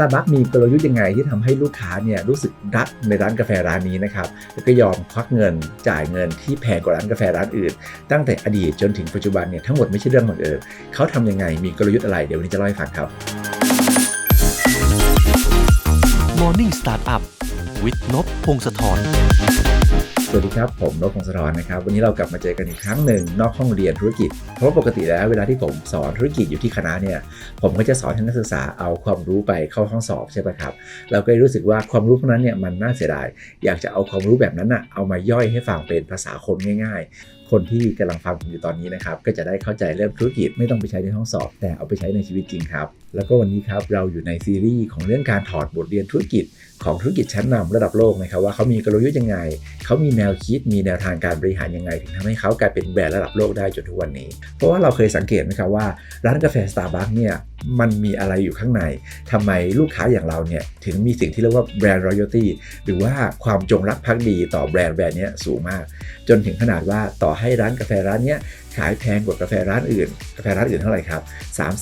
Starbucks มีกลยุทธ์ยังไงที่ทำให้ลูกค้าเนี่ยรู้สึกรักในร้านกาแฟร้านนี้นะครับแล้วก็ยอมควักเงินจ่ายเงินที่แพงกว่าร้านกาแฟร้านอื่น ตั้งแต่อดีตจนถึงปัจจุบันเนี่ยทั้งหมดไม่ใช่เรื่องบังเอิญเขาทำยังไงมีกลยุทธ์อะไรเดี๋ยววันนี้จะเล่าให้ฟังครับ Morning Startup with นพพงศธร สวัสดีครับ ผมนพพงศธรนะครับ วันนี้เรากลับมาเจอกันอีกครั้งหนึ่งนอกห้องเรียนธุรกิจ เพราะว่าปกติแล้วเวลาที่ผมสอนธุรกิจอยู่ที่คณะเนี่ย ผมก็จะสอนให้นักศึกษาเอาความรู้ไปเข้าห้องสอบใช่ไหมครับ เราก็รู้สึกว่าความรู้พวกนั้นเนี่ยมันน่าเสียดาย อยากจะเอาความรู้แบบนั้นน่ะเอามาย่อยให้ฟังเป็นภาษาคนง่ายๆคนที่กำลังฟังผมอยู่ตอนนี้นะครับ ก็จะได้เข้าใจเรื่องธุรกิจไม่ต้องไปใช้ในห้องสอบ แต่เอาไปใช้ในชีวิตจริงครับ แล้วก็วันนี้ครับเราอยู่ในซีรีส์ของเรื่องการถอดบทเรียนธุรกิจ ของธุรกิจชั้นนำระดับโลกนะครับว่าเขามีกลยุทธ์ยังไง เขามีแนวคิดมีแนวทางการบริหารยังไง ถึงทำให้เขากลายเป็นแบรนด์ระดับโลกได้จนทุกวันนี้ เพราะว่าเราเคยสังเกตไหมครับว่าร้านกาแฟ Starbucks เนี่ยมันมีอะไรอยู่ข้างในทำไมลูกค้าอย่างเราเนี่ยถึงมีสิ่งที่เรียกว่าแบรนด์ royalty หรือว่าความจงรักภักดีต่อแบรนด์แบรนด์นี้สูงมาก จนถึงขนาดว่าต่อให้ร้านกาแฟร้านนี้ขายแพงกว่ากาแฟร้านอื่น กาแฟร้านอื่นเท่าไหร่ครับ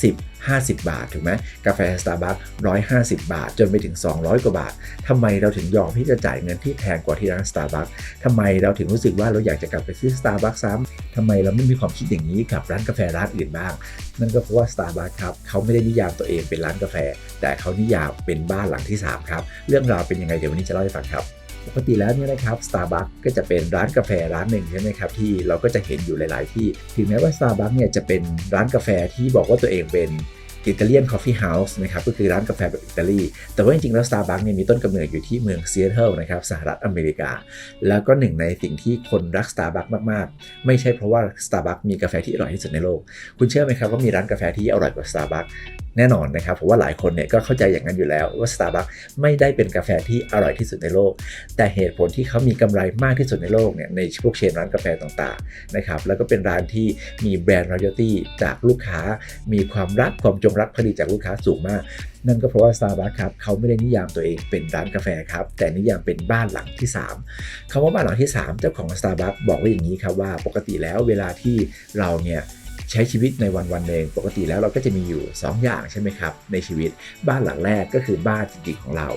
30 50 บาทถูกไหมกาแฟ Starbucks 150 บาท จนไปถึง 200 กว่าบาททำไมเราถึงยอมที่จะจ่ายเงินที่แพงกว่าที่ร้าน Starbucks ทำไมเราถึงรู้สึกว่าเราอยากจะกลับไปซื้อ Starbucks ซ้ำทำไมเราไม่มีความคิดอย่างนี้กับร้านกาแฟร้านอื่นบ้าง นั่นก็เพราะว่า Starbucks ครับเขาไม่ได้นิยามตัวเองเป็นร้านกาแฟ แต่เขานิยามเป็นบ้านหลังที่ 3 ครับ เรื่องราวเป็นยังไงเดี๋ยววันนี้จะเล่าให้ฟังครับ ปกติแล้วเนี่ยนะครับ Starbucks ก็จะเป็นร้านกาแฟร้านหนึ่งใช่ไหมครับที่เราก็จะเห็นอยู่หลาย ๆ ที่ ถึงแม้ว่า Starbucks เนี่ยจะเป็นร้านกาแฟที่บอกว่าตัวเองเป็นอิตาเลียนคอฟฟี่เฮาส์นะครับก็คือร้านกาแฟแบบอิตาลี แต่ว่าจริงๆ แล้ว Starbucks เนี่ยมีต้นกำเนิดอยู่ที่เมืองซีแอตเทิลนะครับสหรัฐอเมริกา แล้วก็หนึ่งในสิ่งที่คนรัก Starbucks มากๆ ไม่ใช่เพราะว่า Starbucks มีกาแฟที่อร่อยที่สุดในโลก คุณเชื่อไหมครับว่ามีร้านกาแฟที่อร่อยกว่า Starbucks แน่นอนนะครับเพราะว่าหลายคนเนี่ยก็เข้าใจอย่างนั้นอยู่แล้วว่า Starbucks ไม่ได้เป็นกาแฟที่อร่อยที่สุดในโลก แต่เหตุผลที่เขามีกำไรมากที่สุดในโลกเนี่ยในพวกเชนร้านกาแฟต่างๆนะครับแล้วก็เป็นร้านที่มีแบรนด์ royalty จากลูกค้า มีความรักความจงรักภักดีจากลูกค้าสูงมากนั่นก็เพราะว่า Starbucks ครับเขาไม่ได้นิยามตัวเองเป็นร้านกาแฟครับ แต่นิยามเป็นบ้านหลังที่ 3คำว่าบ้านหลังที่ 3 เจ้าของ Starbucks บอกไว้อย่างนี้ครับว่าปกติแล้วเวลาที่เราเนี่ย ใช้ชีวิตในวันวันหนึ่งปกติแล้วเราก็จะมีอยู่ 2 อย่างใช่ไหมครับในชีวิตบ้านหลังแรกก็คือบ้านจริงๆของเรา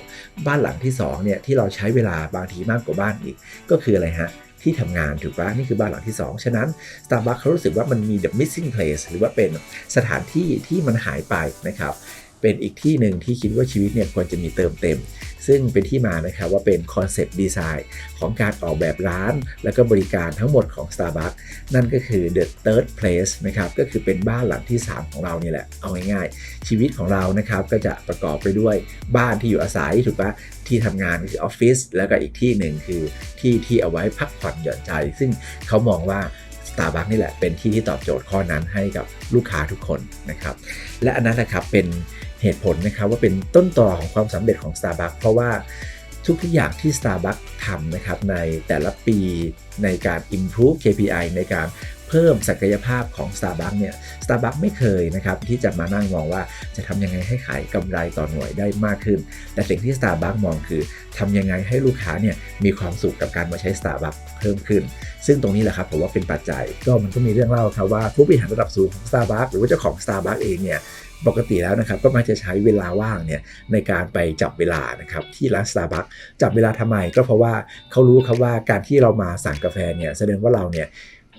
บ้านหลังที่2เนี่ยที่เราใช้เวลาบางทีมากกว่าบ้านอีก ก็คืออะไรฮะที่ทำงานถูกปะนี่คือบ้านหลังที่ 2 ฉะนั้น Starbucks เขารู้สึกว่ามันมี the missing place หรือว่าเป็นสถานที่ที่มันหายไปนะครับ เป็นอีกที่หนึ่งที่คิดว่าชีวิตเนี่ยควรจะมีเติมเต็ม ซึ่งเป็นที่มานะครับว่าเป็นคอนเซปต์ดีไซน์ของการออกแบบร้าน แล้วก็บริการทั้งหมดของ Starbucks นั่นก็คือ the third place นะครับก็คือเป็นบ้านหลังที่ 3 ของเรานี่แหละ เอาง่ายๆ ชีวิตของเรานะครับก็จะประกอบไปด้วยบ้านที่อยู่อาศัยถูกปะที่ทำงานคือออฟฟิศแล้วก็อีกที่หนึ่งคือที่ที่เอาไว้พักผ่อนหย่อนใจ ซึ่งเขามองว่า Starbucks นี่แหละเป็นที่ที่ตอบโจทย์ข้อนั้นให้กับลูกค้าทุกคนนะครับ และอันนั้นนะครับเป็น เหตุผลนะครับว่าเป็นต้นต่อของความสำเร็จของ Starbucks เพราะว่าทุกๆอย่างที่ Starbucks ทำนะครับในแต่ละปีในการ improve KPI ในการเพิ่มศักยภาพของ Starbucks เนี่ย Starbucks ไม่เคยนะครับที่จะมานั่งมองว่าจะทำยังไงให้ขายกำไรต่อหน่วยได้มากขึ้น แต่สิ่งที่ Starbucks มองคือทำยังไงให้ลูกค้าเนี่ยมีความสุขกับการมาใช้ Starbucks เพิ่มขึ้น ซึ่งตรงนี้แหละครับผมว่าเป็นปัจจัยก็มันก็มีเรื่องเล่าครับว่าผู้บริหารระดับสูงของ Starbucks หรือว่าเจ้าของ Starbucks เองเนี่ย ปกติแล้วนะครับก็มักจะใช้เวลาว่างเนี่ยในการไปจับเวลานะครับที่ร้าน Starbucks จับเวลาทำไมก็เพราะว่าเขารู้ครับว่าการที่เรามาสั่งกาแฟเนี่ยแสดงว่าเราเนี่ย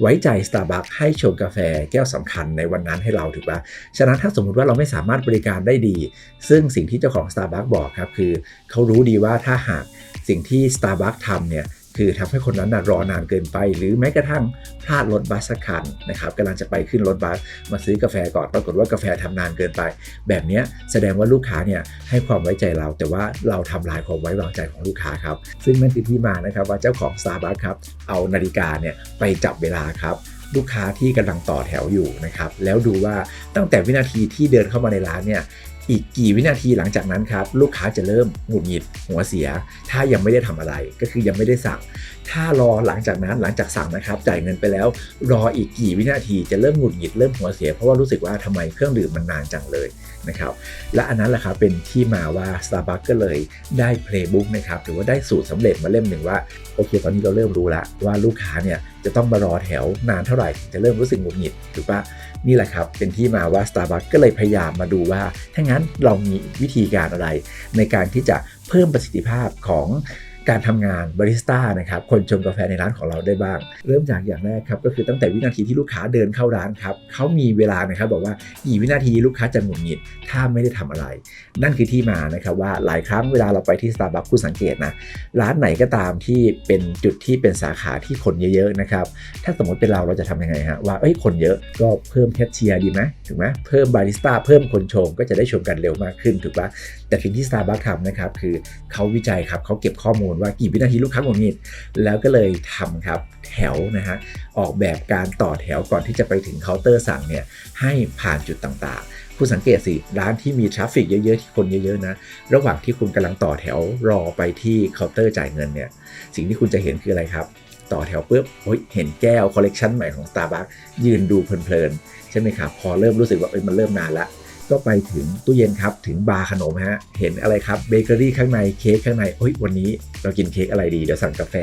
ไว้ใจ Starbucks ให้ชงกาแฟแก้วสำคัญในวันนั้นให้เราถูกปะฉะนั้นถ้าสมมุติว่าเราไม่สามารถบริการได้ดี ซึ่งสิ่งที่เจ้าของ Starbucks บอกครับคือเขารู้ดีว่าถ้าหากสิ่งที่ Starbucks ทำเนี่ย คือทำให้คนนั้นนะรอนานเกินไป หรือแม้กระทั่งพลาดรถบัสสักคันนะครับกำลังจะไปขึ้นรถบัสมาซื้อกาแฟก่อนปรากฏว่ากาแฟทำนานเกินไป แบบนี้แสดงว่าลูกค้าเนี่ยให้ความไว้ใจเรา แต่ว่าเราทำลายความไว้วางใจของลูกค้าครับ ซึ่งนั่นคือที่มานะครับว่าเจ้าของ Starbucks ครับเอานาฬิกาเนี่ยไปจับเวลาครับลูกค้าที่กำลังต่อแถวอยู่นะครับแล้วดูว่าตั้งแต่วินาทีที่เดินเข้ามาในร้านเนี่ย อีกกี่วินาทีหลังจากนั้นครับ ลูกค้าจะเริ่มหงุดหงิดหัวเสีย ถ้ายังไม่ได้ทำอะไรก็คือยังไม่ได้สั่ง ถ้ารอหลังจากนั้นหลังจากสั่งนะครับ จ่ายเงินไปแล้ว รออีกกี่วินาทีจะเริ่มหงุดหงิดเริ่มหัวเสีย เพราะว่ารู้สึกว่าทำไมเครื่องดื่มมันนานจังเลยนะครับและอันนั้นแหละครับเป็นที่มาว่า Starbucks ก็เลยได้ Playbook นะครับหรือว่าได้สูตรสำเร็จมาเล่มหนึ่งว่าโอเคตอนนี้เราเริ่มรู้แล้วว่าลูกค้าเนี่ย จะต้องมารอแถวนานเท่าไหร่ถึงจะเริ่มรู้สึกหงุดหงิดถูกปะนี่แหละครับ เป็นที่มาว่า Starbucks ก็เลยพยายามมาดูว่า ถ้างั้นเรามีวิธีการอะไร ในการที่จะเพิ่มประสิทธิภาพของ การทำงานบาริสต้านะครับคนชงกาแฟในร้านของเราได้บ้าง เริ่มจากอย่างแรกครับก็คือตั้งแต่วินาทีที่ลูกค้าเดินเข้าร้านครับเขามีเวลานะครับบอกว่ากี่วินาทีลูกค้าจะหงุดหงิดถ้าไม่ได้ทำอะไร นั่นคือที่มานะครับว่าหลายครั้งเวลาเราไปที่ Starbucks คุณสังเกตนะร้านไหนก็ตามที่เป็นจุดที่เป็นสาขาที่คนเยอะๆนะครับถ้าสมมติเป็นเราเราจะทำยังไงฮะว่าเอ้ยคนเยอะก็เพิ่มแคชเชียร์ดีไหมถูกไหมเพิ่มบาริสต้าเพิ่มคนชงก็จะได้ชมกันเร็วมากขึ้นถูกปะ แต่สิ่งที่ Starbucks ทำนะครับคือเขาวิจัยครับเขาเก็บข้อมูลว่ากี่วินาทีลูกค้าหงุดหงิดแล้วก็เลยทำครับแถวนะฮะออกแบบการต่อแถวก่อนที่จะไปถึงเคาน์เตอร์สั่งเนี่ยให้ผ่านจุดต่างๆ คุณสังเกตสิร้านที่มีทราฟฟิกเยอะๆที่คนเยอะๆนะระหว่างที่คุณกำลังต่อแถวรอไปที่เคาน์เตอร์จ่ายเงินเนี่ยสิ่งที่คุณจะเห็นคืออะไรครับต่อแถวปุ๊บโอ้ยเห็นแก้วคอลเลกชันใหม่ของ Starbucks ยืนดูเพลินๆ ใช่ไหมครับ พอเริ่มรู้สึกว่าเอ้ยมันเริ่มนานละ ก็ไปถึงตู้เย็นครับถึงบาร์ขนมฮะเห็นอะไรครับเบเกอรี่ข้างในเค้กข้างในโอ้ยวันนี้เรากินเค้กอะไรดีเดี๋ยวสั่งกาแฟ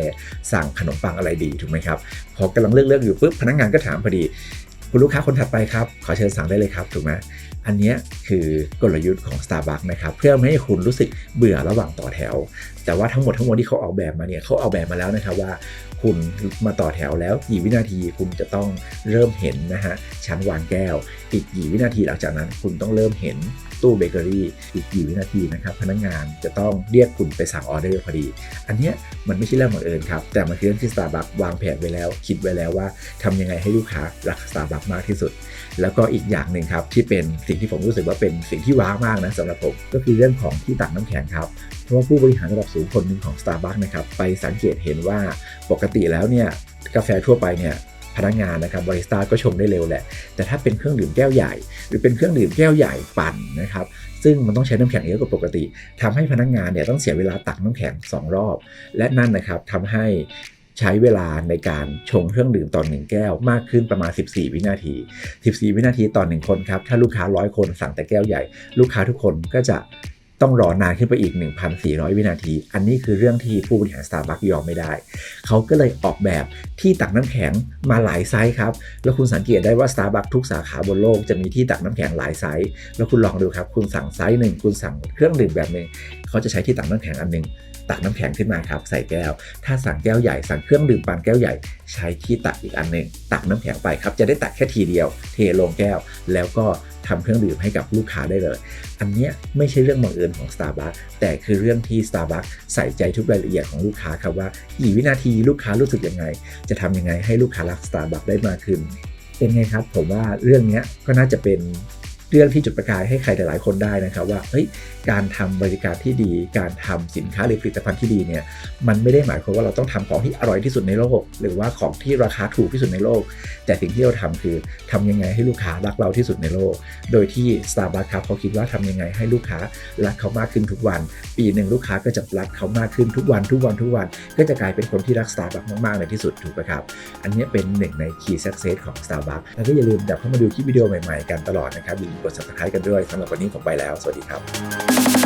สั่งขนมปังอะไรดีถูกไหมครับพอกำลังเลือกเลือกอยู่ปุ๊บพนักงานก็ถามพอดี คุณลูกค้าคนถัดไปครับขอเชิญสั่งได้เลยครับถูกไหม อันนี้คือกลยุทธ์ของ Starbucks นะครับเพื่อไม่ให้คุณรู้สึกเบื่อระหว่างต่อแถว แต่ว่าทั้งหมดทั้งมวลที่เขาออกแบบมาเนี่ยเขาออกแบบมาแล้วนะครับว่าคุณมาต่อแถวแล้วกี่วินาทีคุณจะต้องเริ่มเห็นนะฮะชั้นวางแก้ว อีกกี่วินาทีหลังจากนั้นคุณต้องเริ่มเห็นตู้เบเกอรี่อีกกี่วินาทีนะครับพนักงานจะต้องเรียกคุณไปสั่งออเดอร์พอดี อันเนี้ยมันไม่ใช่เรื่องบังเอิญครับ แต่มันคือเรื่องที่ Starbucks วางแผนไว้แล้ว คิดไว้แล้วว่าทำยังไงให้ลูกค้ารัก Starbucks มากที่สุด แล้วก็อีกอย่างหนึ่งครับที่เป็นสิ่งที่ผมรู้สึกว่าเป็นสิ่งที่ว้าวมากนะสำหรับผมก็คือเรื่องของที่ตักน้ำแข็งครับเพราะว่าผู้บริหารระดับสูงคนหนึ่งของ Starbucks นะครับไปสังเกตเห็นว่าปกติแล้วเนี่ยกาแฟทั่วไปเนี่ยพนักงานนะครับบาริสต้าก็ชงได้เร็วแหละ แต่ถ้าเป็นเครื่องดื่มแก้วใหญ่ หรือเป็นเครื่องดื่มแก้วใหญ่ปั่นนะครับ ซึ่งมันต้องใช้น้ำแข็งเยอะกว่าปกติทำให้พนักงานเนี่ยต้องเสียเวลาตักน้ำแข็ง 2 รอบ และนั่นนะครับทำให้ ใช้เวลาในการชงเครื่องดื่มต่อหนึ่งแก้วมากขึ้นประมาณ 14 วินาที 14 วินาทีต่อหนึ่งคนครับ ถ้าลูกค้าร้อยคนสั่งแต่แก้วใหญ่ ลูกค้าทุกคนก็จะต้องรอนานขึ้นไปอีก 1,400 วินาที อันนี้คือเรื่องที่ผู้บริหาร Starbucks ยอมไม่ได้ เขาก็เลยออกแบบที่ตักน้ำแข็งมาหลายไซส์ครับ แล้วคุณสังเกตได้ว่า Starbucks ทุกสาขาบนโลกจะมีที่ตักน้ำแข็งหลายไซส์ แล้วคุณลองดูครับ คุณสั่งไซส์หนึ่ง คุณสั่งเครื่องดื่มแบบหนึ่งเขาจะใช้ที่ตักน้ำแข็งอันหนึ่งตักน้ำแข็งขึ้นมาครับ ใส่แก้ว ถ้าสั่งแก้วใหญ่สั่งเครื่องดื่มปานแก้วใหญ่ ใช้ที่ตักอีกอันหนึ่งตักน้ำแข็งไปครับ จะได้ตักแค่ทีเดียว เทลงแก้ว แล้วก็ทำเครื่องดื่มให้กับลูกค้าได้เลย อันนี้ไม่ใช่เรื่องบังเอิญของ Starbucks แต่คือเรื่องที่ Starbucks ใส่ใจทุกรายละเอียดของลูกค้าครับว่ากี่วินาทีลูกค้ารู้สึกยังไง จะทำยังไงให้ลูกค้ารัก Starbucks ได้มากขึ้น เป็นไงครับ ผมว่าเรื่องนี้ก็น่าจะเป็น เรื่องที่จุดประกายให้ใครหลายๆคนได้นะครับว่าเฮ้ยการทำบริการที่ดี การทำสินค้าหรือผลิตภัณฑ์ที่ดีเนี่ยมันไม่ได้หมายความว่าเราต้องทำของที่อร่อยที่สุดในโลก หรือว่าของที่ราคาถูกที่สุดในโลก แต่สิ่งที่เราทำคือทำยังไงให้ลูกค้ารักเราที่สุดในโลก โดยที่ Starbucks ครับเขาคิดว่าทำยังไงให้ลูกค้ารักเขามากขึ้นทุกวัน ปีหนึ่งลูกค้าก็จะรักเขามากขึ้นทุกวันทุกวันทุกวัน ก็จะกลายเป็นคนที่รัก Starbucks มากๆในที่สุดถูกไหมครับอันนี้เป็นหนึ่งใน Key Success ของ Starbucks แล้วก็อย่าลืมดับเข้ามาดูคลิปวิดีโอใหม่ๆกันตลอดนะครับอย่าลืมกด subscribe กันด้วยสำหรับวันนี้ผมไปแล้ว สวัสดีครับ